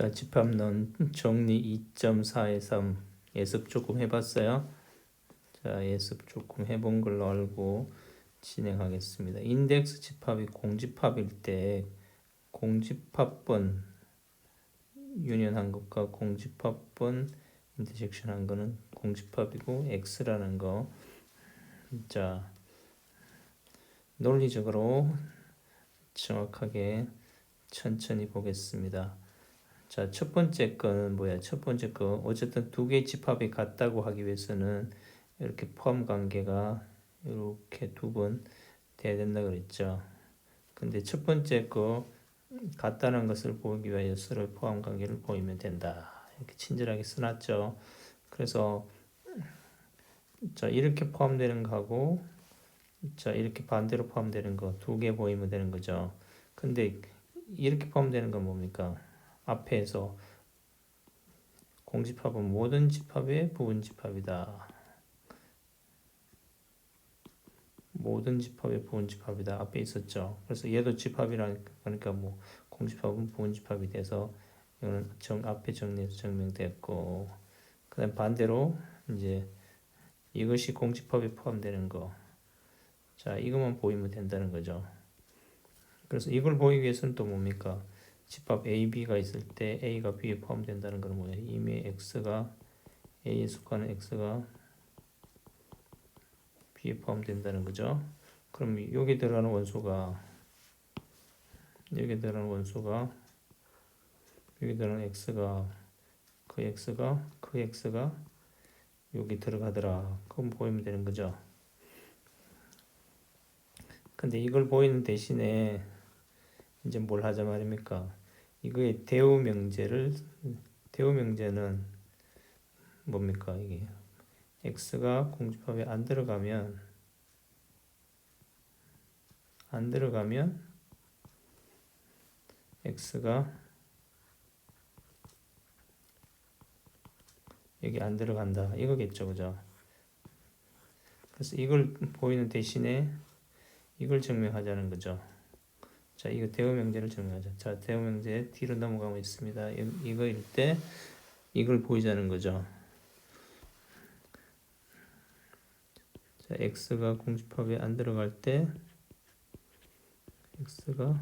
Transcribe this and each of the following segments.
자, 집합론 정리 2.4의 3 예습 조금 해봤어요. 자, 예습 조금 해본 걸로 알고 진행하겠습니다. 인덱스 집합이 공집합일 때 공집합번 유니언한 것과 공집합번 인터섹션 한 거는 공집합이고 x라는 거. 자, 논리적으로 정확하게 천천히 보겠습니다. 자, 첫 번째 거는 뭐야? 첫 번째 거 어쨌든 두 개의 집합이 같다고 하기 위해서는 이렇게 포함 관계가 이렇게 두 번 돼야 된다 그랬죠. 근데 첫 번째 거 같다는 것을 보기 위하여 서로 포함 관계를 보이면 된다. 이렇게 친절하게 써놨죠. 그래서 자 이렇게 포함되는 거하고 자 이렇게 반대로 포함되는 거 두 개 보이면 되는 거죠. 근데 이렇게 포함되는 건 뭡니까? 앞에서 공집합은 모든 집합의 부분 집합이다. 모든 집합의 부분 집합이다. 앞에 있었죠. 그래서 얘도 집합이라니까 그러니까 뭐 공집합은 부분 집합이 돼서 이거는 정 앞에 정리해서 증명됐고 그다음 반대로 이제 이것이 공집합에 포함되는 거. 자, 이것만 보이면 된다는 거죠. 그래서 이걸 보이기 위해서는 또 뭡니까? 집합 A, B가 있을 때 A가 B에 포함된다는 건 뭐예요? 이미 X가 A에 속하는 X가 B에 포함된다는 거죠. 그럼 여기 들어가는 원소가 여기 들어가는 원소가 여기 들어가는 X가 그 X가 그 X가 여기 들어가더라. 그럼 보이면 되는 거죠. 근데 이걸 보이는 대신에 이제 뭘 하자 말입니까? 이거의 대우 명제를 대우 명제는 뭡니까 이게? X가 공집합에 안 들어가면 안 들어가면 x가 여기 안 들어간다. 이거겠죠 그죠? 그래서 이걸 보이는 대신에 이걸 증명하자는 거죠 자, 이거 대우 명제를 정리하자. 자, 대우 명제 뒤로 넘어가고 있습니다. 이 거일 때 이걸 보이자는 거죠. 자, x가 공집합에 안 들어갈 때 x가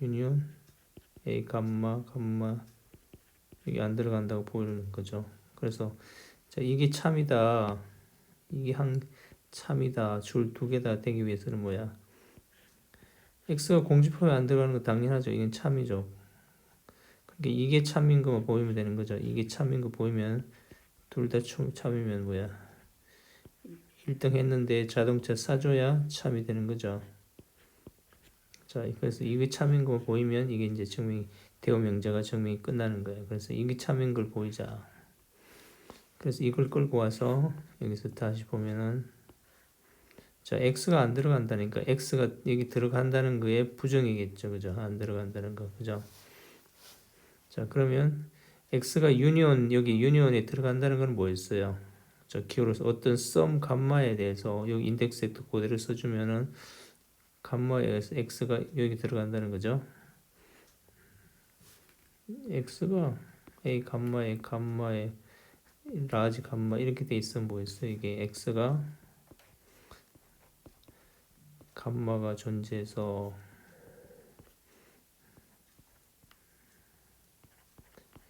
유니온 a 감마 감마 여기 안 들어간다고 보이는 거죠. 그래서 자, 이게 참이다. 이게 한 참이다. 줄 두 개 다 되기 위해서는 뭐야? X가 공집합에 안 들어가는 거 당연하죠. 이건 참이죠. 그러니까 이게 참인 거만 보이면 되는 거죠. 이게 참인 거 보이면 둘 다 참이면 뭐야? 1등 했는데 자동차 사줘야 참이 되는 거죠. 자, 그래서 이게 참인 거 보이면 이게 이제 증명 대호 명제가 증명이 끝나는 거예요. 그래서 이게 참인 걸 보이자. 그래서 이걸 끌고 와서 여기서 다시 보면은 자, x가 안 들어간다니까 x가 여기 들어간다는 거에 부정이겠죠. 그죠? 안 들어간다는 거. 그죠? 자, 그러면 x가 유니온 여기 유니온에 들어간다는 건 뭐였어요? 자, 기호로서 어떤 썸 감마에 대해서 여기 인덱스 벡터 그대로 써 주면은 감마에서 x가 여기 들어간다는 거죠. x가 a 감마에 감마에 라지 감마 이렇게 돼 있으면 뭐였어요? 이게 x가 감마가 존재해서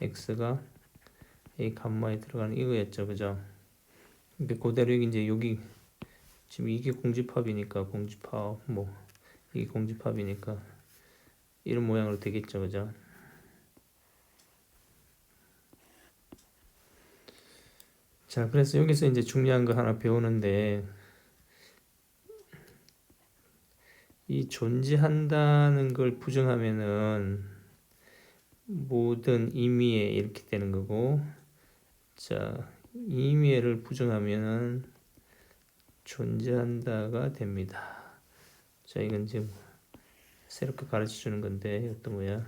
x가 a 감마에 들어가는 이거였죠, 그죠? 근데 그대로 이제 여기 지금 이게 공집합이니까 공집합 뭐 이게 공집합이니까 이런 모양으로 되겠죠, 그죠? 자, 그래서 여기서 이제 중요한 거 하나 배우는데 이 존재한다는 걸 부정하면은 모든 임의에 이렇게 되는 거고 자 임의를 부정하면은 존재한다가 됩니다. 자 이건 지금 새롭게 가르쳐 주는 건데 이것도 뭐야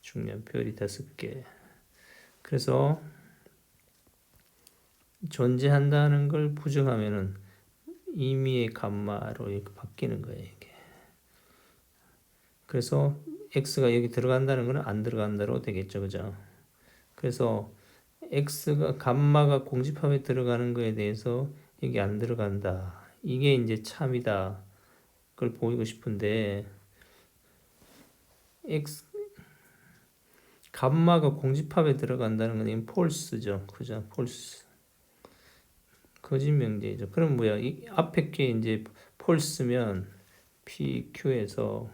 중요한 별이 다섯 개 그래서 존재한다는 걸 부정하면은 임의의 감마로 이렇게 바뀌는 거예요, 이게. 그래서 x가 여기 들어간다는 거는 안 들어간다로 되겠죠, 그죠? 그래서 x가 감마가 공집합에 들어가는 거에 대해서 여기 안 들어간다. 이게 이제 참이다. 그걸 보이고 싶은데 x 감마가 공집합에 들어간다는 건 false죠, 그죠? false. 거짓 명제죠. 그럼 뭐야? 이 앞에 게 이제 false면 PQ에서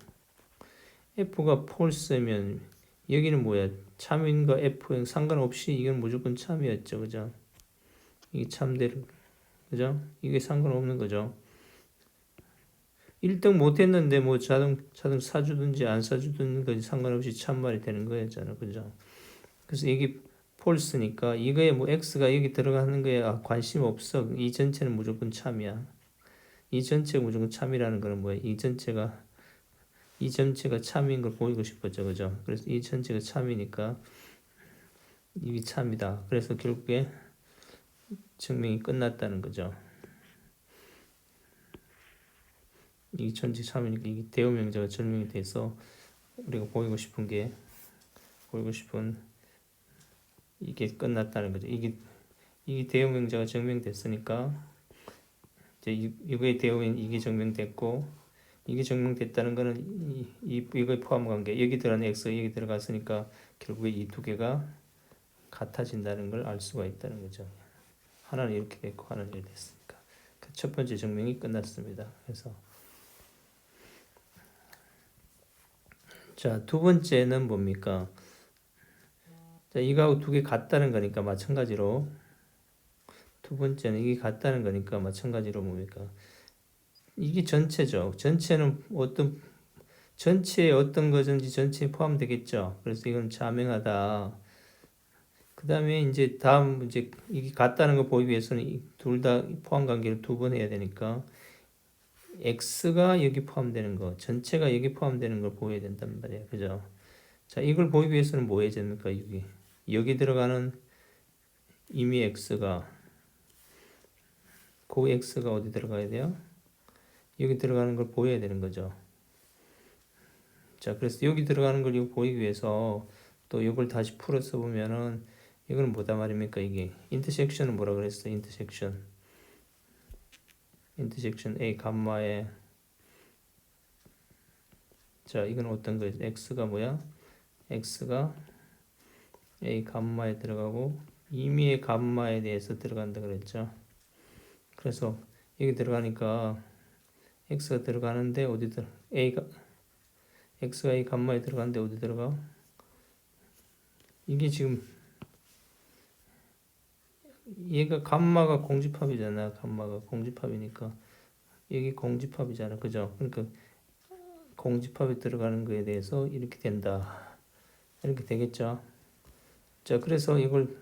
F가 false면 여기는 뭐야? 참인과 F 상관없이 이건 무조건 참이었죠, 그죠? 이게 참대로, 그죠? 이게 상관없는 거죠. 1등 못했는데 뭐 자동 자동 사주든지 안 사주든지 그 상관없이 참말이 되는 거였잖아, 그죠? 그래서 이게 폴스니까 이거에 뭐 x가 여기 들어가는 거에 아, 관심 없어. 이 전체는 무조건 참이야. 이 전체가 무조건 참이라는 거는 뭐야? 이 전체가 이 전체가 참인 걸 보이고 싶었죠, 그죠? 그래서 이 전체가 참이니까 이게 참이다. 그래서 결국에 증명이 끝났다는 거죠. 이 전체 참이니까 이게 대우명제가 증명이 돼서 우리가 보이고 싶은 게 보이고 싶은 이게 끝났다는 거죠. 이게 이게 대우명제가 증명됐으니까 이제 이- 이거의 대우인 이게 증명됐고 이게 증명됐다는 거는 이, 이 이거의 포함 관계 여기 들어가는 x 여기 들어갔으니까 결국에 이 두 개가 같아진다는 걸 알 수가 있다는 거죠. 하나는 이렇게 됐고 하나는 이렇게 됐으니까 그 첫 번째 증명이 끝났습니다. 그래서 자 두 번째는 뭡니까? 자 이거하고 두 개 같다는 거니까 마찬가지로 두 번째는 이게 같다는 거니까 마찬가지로 뭡니까? 이게 전체죠. 전체는 어떤 전체에 어떤 것인지 전체에 포함되겠죠. 그래서 이건 자명하다. 그 다음에 이제 다음 이제 이게 같다는 거 보이기 위해서는 둘 다 포함 관계를 두 번 해야 되니까 x가 여기 포함되는 거, 전체가 여기 포함되는 걸 보여야 된단 말이에요. 그죠? 자, 이걸 보이기 위해서는 뭐 해야 됩니까? 여기 여기 들어가는 이미 x가 그 x가 어디 들어가야 돼요? 여기 들어가는 걸 보여야 되는 거죠. 자, 그래서 여기 들어가는 걸 보이기 위해서 또 이걸 다시 풀어서 보면은 이거는 뭐다 말입니까? 이게 인터섹션은 뭐라 그랬어? 인터섹션. 인터섹션 A 감마에 자, 이건 어떤 거예요? x가 뭐야? x가 A 감마에 들어가고 임의의 감마에 대해서 들어간다 그랬죠. 그래서 여기 들어가니까 x가 들어가는데 어디 들어 a가 x가 a 감마에 들어가는데 어디 들어가? 이게 지금 얘가 감마가 공집합이잖아. 감마가 공집합이니까 여기 공집합이잖아. 그죠? 그러니까 공집합에 들어가는 거에 대해서 이렇게 된다. 이렇게 되겠죠. 자, 그래서 이걸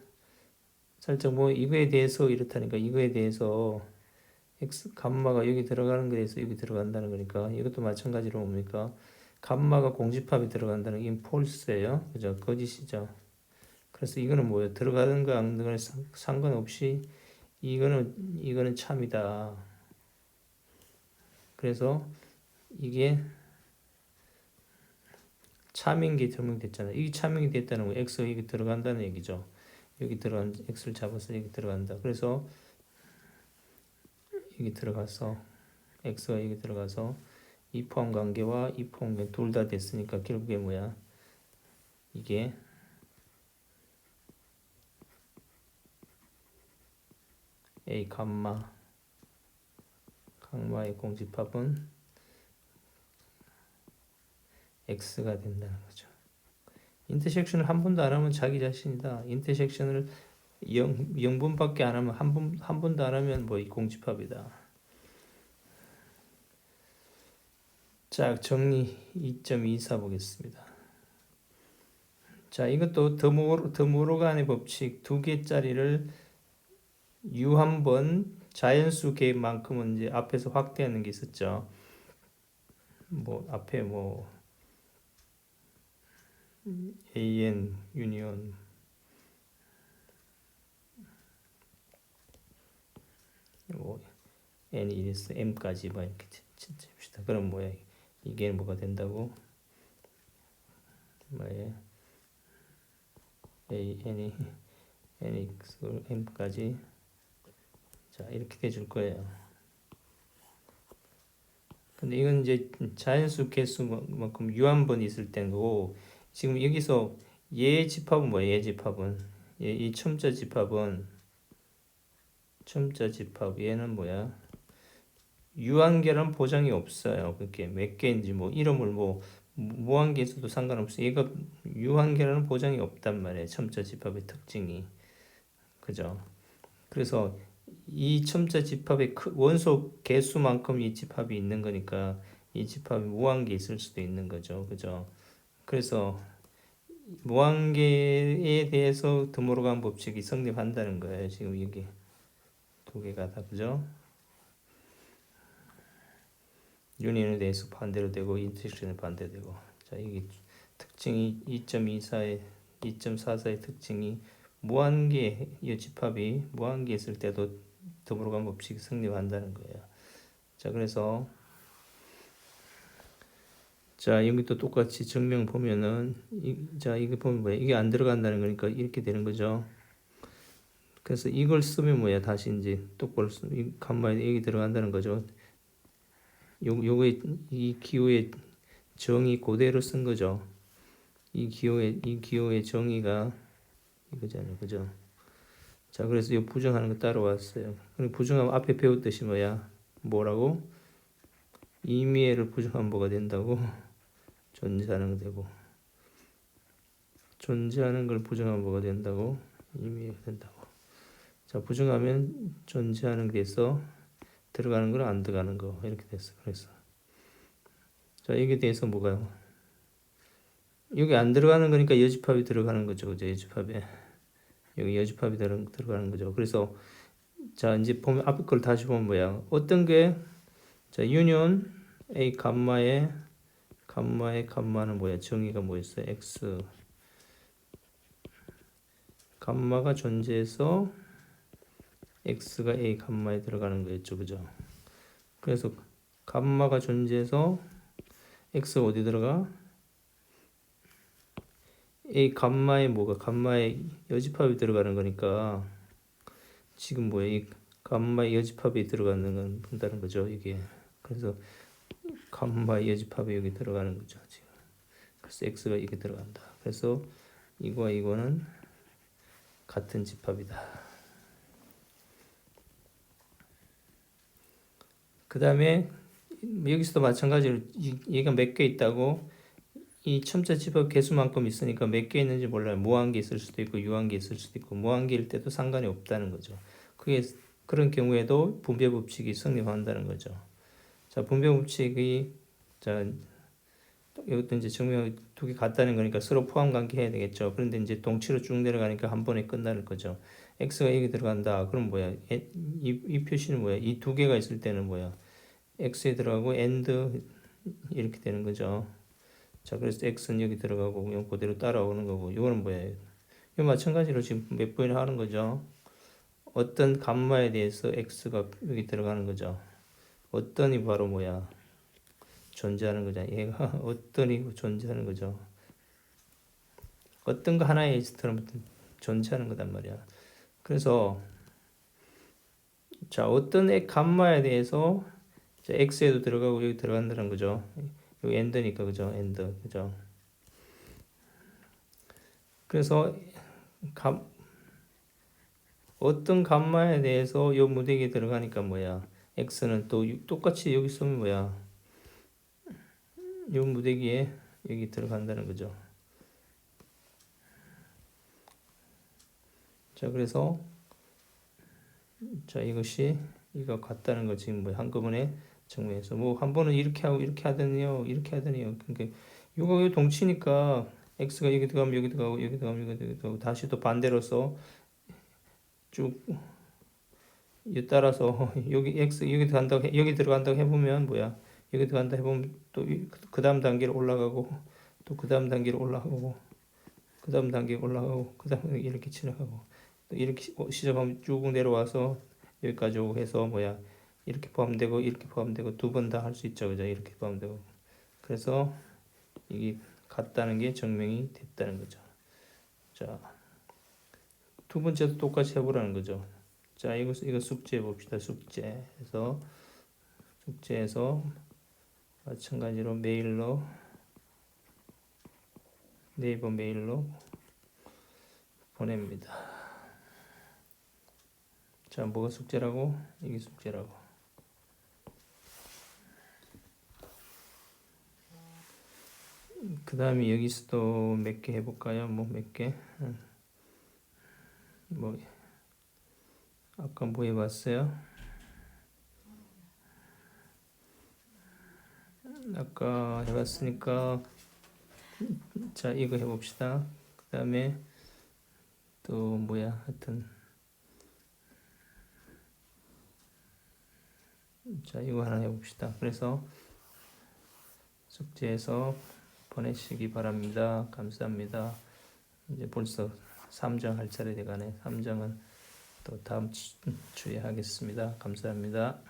살짝 뭐 이거에 대해서 이렇다니까 이거에 대해서 x 감마가 여기 들어가는 거에 대해서 여기 들어간다는 거니까 이것도 마찬가지로 뭡니까? 감마가 공집합에 들어간다는 게 폴스예요. 그죠? 거짓이죠. 그래서 이거는 뭐예요? 들어가는 거안 들어가는 거 상관없이 이거는 이거는 참이다. 그래서 이게 참인 게 증명됐잖아요. 이게 참인이 됐다는 거 x 여기 들어간다는 얘기죠. 여기 들어간 x를 잡아서 여기 들어간다. 그래서 여기 들어가서 x가 여기 들어가서 이 포함 관계와 이 포함 관계 둘 다 됐으니까 결국에 뭐야? 이게 a 감마 감마의 공집합은 x가 된다는 거죠. 인터섹션을 한 번도 안 하면 자기 자신이다. 인터섹션을 영, 0분밖에 안 하면 한 번, 한 번도 안 하면 뭐 이 공집합이다. 자, 정리 2.24 보겠습니다. 자, 이것도 더모로, 더모로간의 법칙 두 개짜리를 u 한번 자연수 개만큼은 이제 앞에서 확대하는 게 있었죠. 뭐 앞에 뭐 an 유니온 뭐 n이 이래서 m까지 막 이렇게 칩시다. 그럼 뭐야? 이게 뭐가 된다고? 뭐에 a n이 nx m까지 자 이렇게 돼줄 거예요. 근데 이건 이제 자연수 개수만큼 유한번이 있을 때인 거고 지금 여기서 얘 집합은 뭐예요? 얘 집합은 얘, 이 첨자 집합은 첨자 집합 얘는 뭐야? 유한계란 보장이 없어요. 그게 몇 개인지 뭐 이름을 뭐 무한계 있어도 상관없어요. 얘가 유한계라는 보장이 없단 말이에요. 첨자 집합의 특징이 그죠? 그래서 이 첨자 집합의 크- 원소 개수만큼 이 집합이 있는 거니까 이 집합이 무한계 있을 수도 있는 거죠. 그죠? 그래서 무한계에 대해서 드모르간 법칙이 성립한다는 거예요. 지금 여기 두 개가 다 그죠? 유니온에 대해서 반대로 되고 인텍션에 반대되고 자 이게 특징이 2.24의 2.44의 특징이 무한계 이 집합이 무한계 있을 때도 드모르간 법칙이 성립한다는 거예요. 자 그래서 자 여기 또 똑같이 증명 보면은 이, 자 이게 보면 뭐야 이게 안 들어간다는 거니까 이렇게 되는 거죠. 그래서 이걸 쓰면 뭐야 다시 이제 똑바로 쓰, 이 간마에 여기 들어간다는 거죠. 요 요거의 이 기호의 정의 그대로 쓴 거죠. 이 기호의 이 기호의 정의가 이거잖아요, 그죠? 자 그래서 이 부정하는 거 따라왔어요. 그리고 부정하면 앞에 배웠듯이 뭐야 뭐라고 임의를 부정하면 뭐가 된다고 존재하는 거 되고 존재하는 걸 부정하면 뭐가 된다고 임의가 된다고. 자 부정하면 존재하는 게 돼서 들어가는 거랑 안 들어가는 거 이렇게 됐어. 그래서 자 여기에 대해서 뭐가요? 여기 안 들어가는 거니까 여집합이 들어가는 거죠, 그죠? 여집합에 여기 여집합이 들어, 들어가는 거죠. 그래서 자 이제 보면 앞에 걸 다시 보면 뭐야? 어떤 게 자 유니온 a 감마의 감마의 감마는 뭐야? 정의가 뭐였어요? x 감마가 존재해서 x가 a 감마에 들어가는 거였죠, 그죠? 그래서 감마가 존재해서 x 어디 들어가? a 감마에 뭐가 감마에 여집합이 들어가는 거니까 지금 뭐야 이 감마에 여집합이 들어가는 건 본다는 거죠, 이게. 그래서 감마에 여집합이 여기 들어가는 거죠, 지금. 그래서 x가 이게 들어간다. 그래서 이거와 이거는 같은 집합이다. 그 다음에 여기서도 마찬가지로 이- 얘가 몇 개 있다고 이 첨자 집합 개수만큼 있으니까 몇 개 있는지 몰라요. 무한계 있을 수도 있고 유한계 있을 수도 있고 무한계일 때도 상관이 없다는 거죠. 그게 그런 경우에도 분배 법칙이 성립한다는 거죠. 자 분배 법칙이 자 이것도 이제 증명 두개 같다는 거니까 서로 포함 관계 해야 되겠죠. 그런데 이제 동치로 쭉 내려가니까 한 번에 끝나는 거죠. x가 여기 들어간다. 그럼 뭐야? 이, 이 표시는 뭐야? 이 두 개가 있을 때는 뭐야? x에 들어가고 and 이렇게 되는 거죠. 자, 그래서 x는 여기 들어가고 그냥 그대로 따라오는 거고 이거는 뭐예요? 이 마찬가지로 지금 몇 번이나 하는 거죠. 어떤 감마에 대해서 x가 여기 들어가는 거죠. 어떤이 바로 뭐야? 존재하는 거잖아. 얘가 어떤이 존재하는 거죠. 어떤 거 하나에 있으면 존재하는 거단 말이야. 그래서 자 어떤 애 감마에 대해서 자, x에도 들어가고 여기 들어간다는 거죠. 여기 엔드니까 그죠? 엔드 그죠? 그래서 감 어떤 감마에 대해서 요 무대기에 들어가니까 뭐야? X는 또 유- 똑같이 여기 쓰면 뭐야? 요 무대기에 여기 들어간다는 거죠. 자 그래서 자 이것이 이거 같다는 거 지금 뭐 한꺼번에 정리해서 뭐 한 번은 이렇게 하고 이렇게 하더니요 이렇게 하더니요 그러니까 이거 동치니까 x가 여기 들어가면 여기 들어가고 여기 들어가면 여기 들어가고 다시 또 반대로서 쭉이 따라서 여기 x 여기 들어간다고 해, 여기 들어간다고 해보면 뭐야? 여기 들어간다 해보면 또 그 다음 단계로 올라가고 또 그 다음 단계로 올라가고 그 다음 단계 올라가고 그 다음 이렇게 지나가고 또 이렇게 시- 시작하면 쭉 내려와서 여기까지 오고 해서 뭐야? 이렇게 포함되고 이렇게 포함되고 두 번 다 할 수 있죠. 그죠? 이렇게 포함되고. 그래서 이게 같다는 게 증명이 됐다는 거죠. 자, 두 번째도 똑같이 해보라는 거죠. 자, 이거 이거 숙제 봅시다. 숙제. 그래서 숙제에서 마찬가지로 메일로 네이버 메일로 보냅니다. 자, 뭐가 숙제라고? 이게 숙제라고. 그 다음에 여기서도 몇개 해볼까요? 뭐 몇 개? 음. 뭐 아까 뭐 해봤어요? 아까 해봤으니까 자 이거 해봅시다. 그 다음에 또 뭐야 하여튼 자 이거 하나 해봅시다. 그래서 숙제에서 보내시기 바랍니다. 감사합니다. 이제 벌써 3장 할 차례 돼가네. 3장은 또 다음 주- 주에 하겠습니다. 감사합니다.